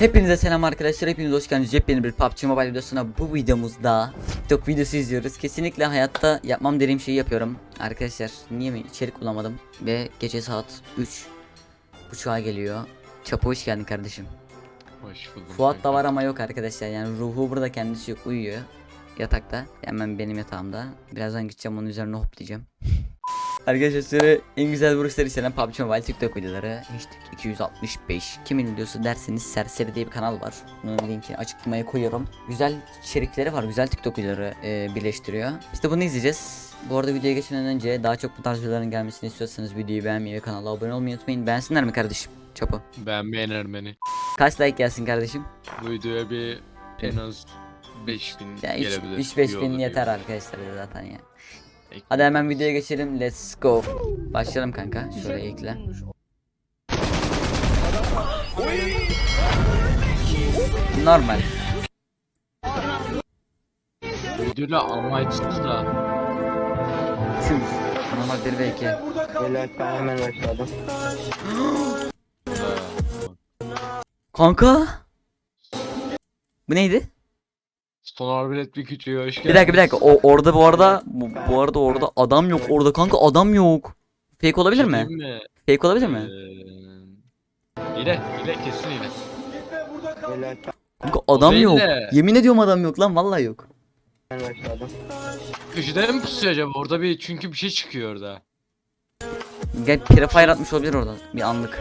Hepinize selam arkadaşlar. Hepiniz hoş geldiniz. Yepyeni bir PUBG Mobile videosuna bu videomuzda TikTok videosu izliyoruz. Kesinlikle hayatta yapmam dediğim şeyi yapıyorum. Arkadaşlar niye mi içerik bulamadım ve gece saat 3 buçuğa geliyor. Çapo hoş geldin kardeşim. Hoş buldum. Fuat da var ama yok arkadaşlar. Yani ruhu burada kendisi yok uyuyor yatakta. Hemen benim yatağımda. Birazdan gideceğim onun üzerine hoplayacağım. Arkadaşlar size en güzel vuruşlar istenen PUBG Mobile TikTok videoları. Hashtag 265 Kimin videosu derseniz Serseri diye bir kanal var. Bunun linkini açıklamaya koyuyorum. Güzel içerikleri var güzel TikTok videoları e, birleştiriyor. De bunu izleyeceğiz. Bu arada videoya geçmeden önce daha çok bu tarz videoların gelmesini istiyorsanız videoyu beğenmeyi ve kanala abone olmayı unutmayın. Beğensinler mi kardeşim? Çapı. Ben beğenirim beni. Kaç like gelsin kardeşim? Bu videoya bir en az 5000 Ya gelebilir. 3-5 İyi bin olur yeter arkadaşlar zaten ya Hadi hemen videoya geçelim. Let's go. Başlayalım kanka. Şuraya ekle. Normal. Videoyla amaçsız da. Tüm. Normal 1 ve 2 Beyler ben hemen başladım. Kanka? Bu neydi? Son arbelet bir küçüğü hoş geldin. Bir dakika bir dakika o orada bu arada bu, bu arada orada adam yok orada kanka adam yok Fake olabilir mi? mi? Fake olabilir mi? Ee, hile, hile kesin hile. Kanka adam değil yok de. Yemin ediyorum adam yok lan vallahi yok. Köşede mi pusuyor acaba? Orada bir çünkü bir şey çıkıyor orada. Gel prefire atmış olabilir orada bir anlık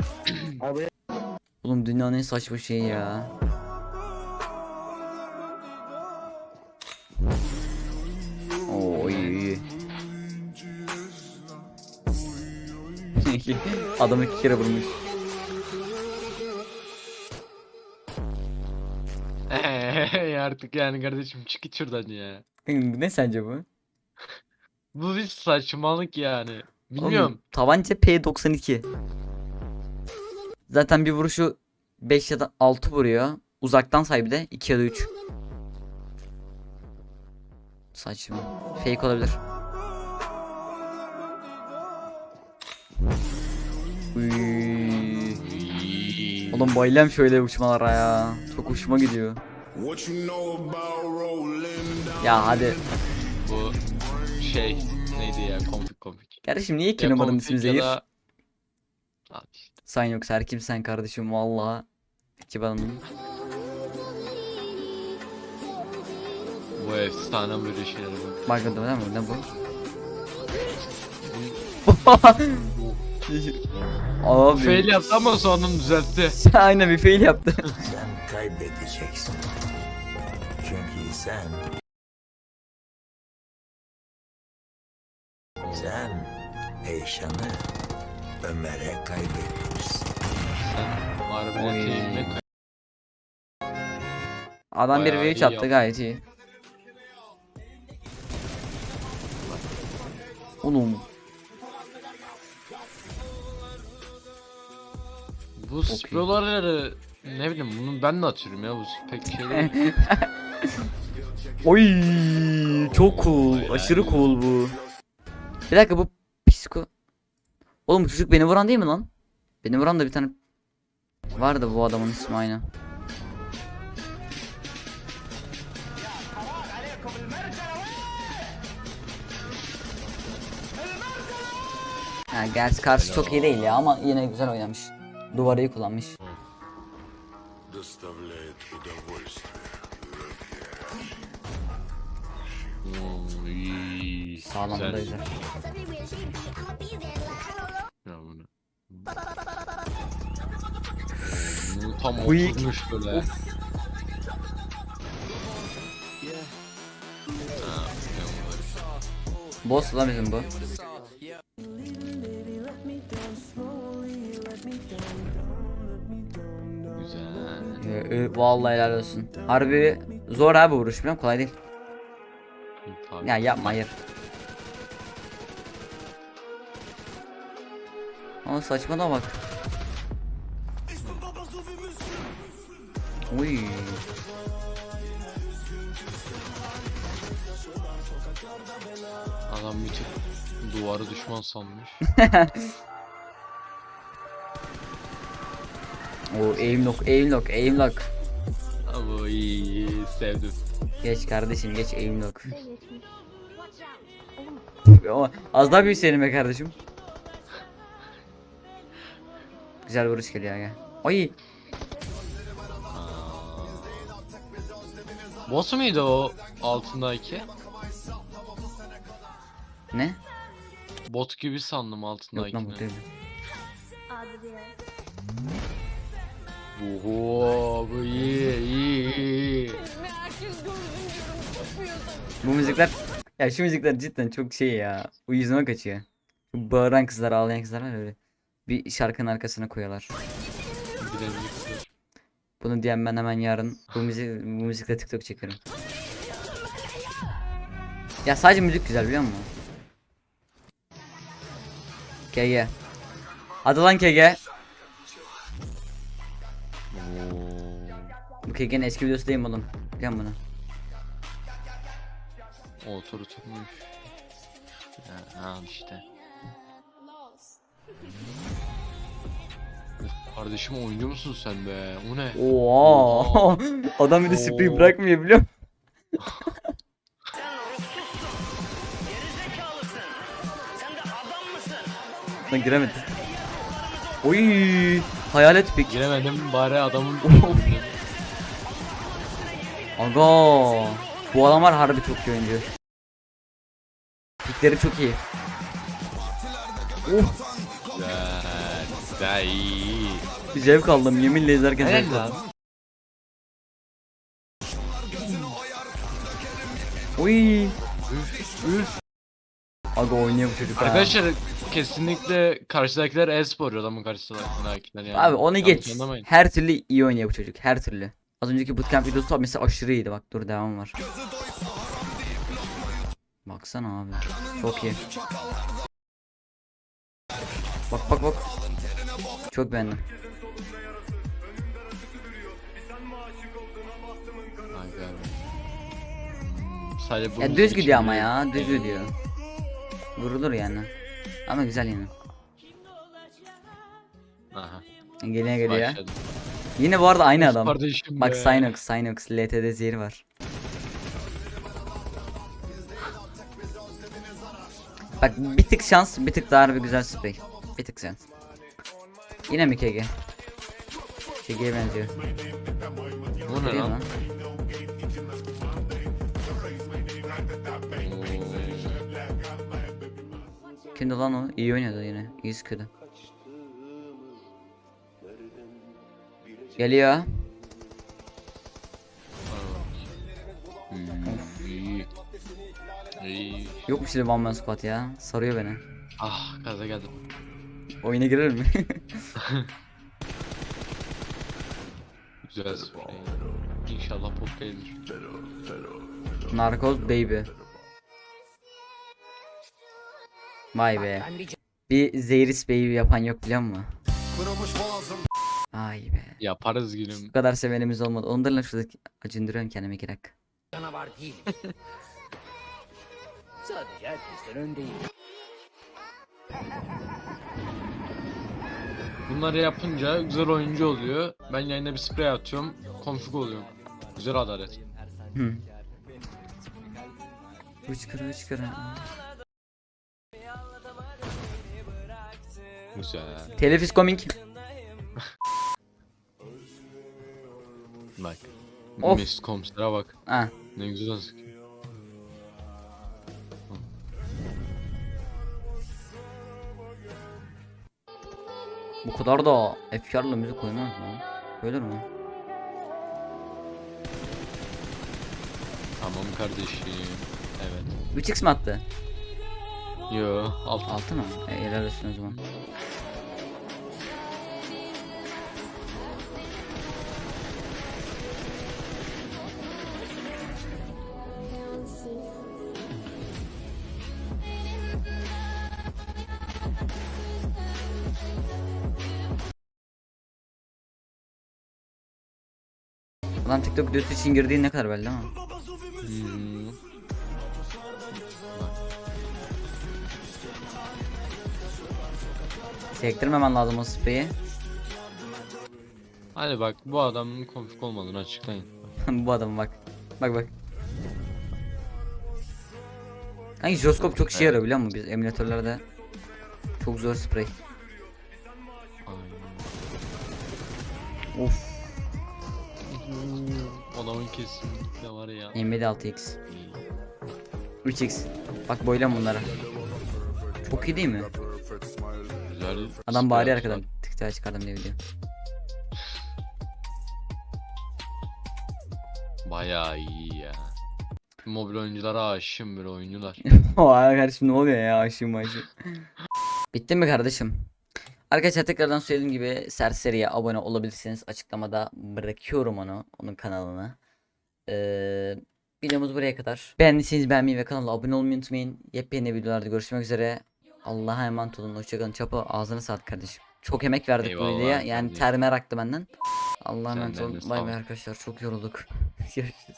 Oğlum dünyanın en saçma şeyi ya Adam iki kere vurmuş. Artık yani kardeşim çık git şuradan ya. ne sence bu? Bu bir saçmalık yani. Oğlum, Bilmiyorum. tabanca P92. Zaten bir vuruşu 5 ya da 6 vuruyor. Uzaktan say bir de 2 ya da 3. Saçma. Fake olabilir. Uy. Oğlum bayılıyorum şöyle uçmalara ya. Çok hoşuma gidiyor. Ya hadi. Bu şey neydi ya konfig konfig. Kardeşim niye iki Ya numaranın ismi da- işte. Sen yoksa her kimsen kardeşim vallahi. İki banım. Bu efsane böyle şeyler bu. Bak değil mi? Ne bu? Abi. Fail yaptı ama sonra düzeltti. Aynen bir fail yaptı. Sen kaybedeceksin. Çünkü sen sen Eyşan'ı Ömer'e kaybetmişsin. Harbiden Adam bir Bayağı V3 iyi attı yaptı. gayet iyi. Oğlum Bu spiroları ne bileyim bunu ben de atıyorum ya bu pek şey değil. Oy çok cool. Aşırı cool bu. Bir dakika bu psiko. Oğlum bu çocuk beni vuran değil mi lan? Beni vuran da bir tane vardı bu adamın ismi aynı. Ha, gerçi karşı çok iyi değil ya ama yine güzel oynamış. Duvarı kullanmış. Oy, Sağlam da güzel. Ya tam oturmuş böyle. Boss lan bizim bu. Ee, vallahi helal olsun. Harbi zor abi vuruş biliyor musun? Kolay değil. Tabii. Ya yapma hayır. Ama saçma da bak. Uy. Adam bir tık duvarı düşman sanmış. O aim lock, aim lock, aim lock. Ama iyi, iyi sevdim. Geç kardeşim geç aim lock. Ama az daha büyüselim be kardeşim. Güzel vuruş geliyor ya. Ay Boss muydu o altındaki? ne? Bot gibi sandım Yok lan altındakini. bu değil. Oho bu iyi iyi iyi. Bu müzikler ya şu müzikler cidden çok şey ya. Uyuzuma kaçıyor. Şu bağıran kızlar ağlayan kızlar var öyle. Bir şarkının arkasına koyuyorlar. Bunu diyen ben hemen yarın bu müzik bu müzikle TikTok çekerim. Ya sadece müzik güzel biliyor musun? KG. Hadi lan KG. Bu KG'nin eski videosu değil mi oğlum? Biliyor musun bunu? Otur tutmuş. Ya, ha işte. Kardeşim oyuncu musun sen be? O ne? Oo. Adam bir de spreyi Oo. bırakmıyor biliyor musun? Lan giremedi. Oy! Hayalet pik. Giremedim bari adamın Aga. Bu adamlar harbi çok iyi oyuncu. Pikleri çok iyi. Oh, Güzel. Güzel iyi. zevk aldım yeminle izlerken zevk Helal lan. aldım. Oy! Üf, üf. Aga oynuyor bu çocuk ha. Kesinlikle karşıdakiler e-spor adamın karşıdakiler yani. Abi onu Yanlış geç. anlamayın. Her türlü iyi oynuyor bu çocuk. Her türlü. Az önceki bootcamp videosu var mesela aşırı iyiydi bak. Dur devam var. Baksana abi. Çok iyi. Bak bak bak. Çok beğendim. Hmm, Sadece Ya düz için gidiyor ama ya. Düz gidiyor. Vurulur yani. Ama güzel yine. Aha. Geliyor geliyor. Başladı. Yine bu arada aynı Of adam. Kardeşim Bak be. Synox, Synox, LTD zehri var. Bak bir tık şans, bir tık daha bir güzel sprey. Bir tık şans. Yine mi KG? KG'ye benziyor. Bu ne Değil lan? Kimdi lan o? İyi oynadı yine. İyi sıkıyordu. Geliyor. Hmm, iyi. İyi. Yok bir şey one man squat ya. Sarıyor beni. Ah gaza geldim. Oyuna girer mi? Güzel. İnşallah pop değildir. Narkoz baby. Vay be. Bir Zeyris baby yapan yok biliyor musun? Ay be. Yaparız gülüm. Bu kadar sevenimiz olmadı. Ondan lan şurada acındırıyorum kendime iki dakika. canavar değilim. Sadece herkesten öndeyim. Bunları yapınca güzel oyuncu oluyor. Ben yayına bir sprey atıyorum. Konfig oluyor. Güzel adalet. Hı. Uçkara uçkara. Güzel. Telif is coming. Bak. Of. Mesut komisere bak. Ha. Ne güzel sıkıyor. Bu kadar da efkarlı müzik koymaz lan. Öyle mi? Tamam kardeşim. Evet. 3x mi attı? Yo. Alt. 6 mı? E, helal olsun o zaman. Ulan TikTok videosu için girdiğin ne kadar belli ama. Hmm. Sektirmemen lazım o spreyi. Hadi bak bu adamın konflik olmadığını açıklayın. Bu adamı bak. Bak bak. Hangi jiroskop çok işe yarıyor biliyor musun biz emülatörlerde? Çok zor sprey. Of. Adamın kesinlikle var ya. Nvidia 6x. 3x. Bak boylam bunlara. Çok iyi değil mi? Güzel. Adam yaptılar. arkadan. TikTok'a çıkardım diye video. Bayağı iyi ya. Mobil oyunculara aşığım böyle oyuncular. Oha kardeşim ne oluyor ya aşığım aşığım. Bitti mi kardeşim? Arkadaşlar tekrardan söylediğim gibi Serseri'ye abone olabilirsiniz. Açıklamada bırakıyorum onu, onun kanalını. Ee, videomuz buraya kadar. Beğendiyseniz beğenmeyi ve kanala abone olmayı unutmayın. Yepyeni videolarda görüşmek üzere. Allah'a emanet olun. Hoşçakalın. Çapo ağzına sağlık kardeşim. Çok emek verdik bu videoya. Yani termer aktı benden. Allah'a emanet olun. Bay bay arkadaşlar. Çok yorulduk. Görüşürüz.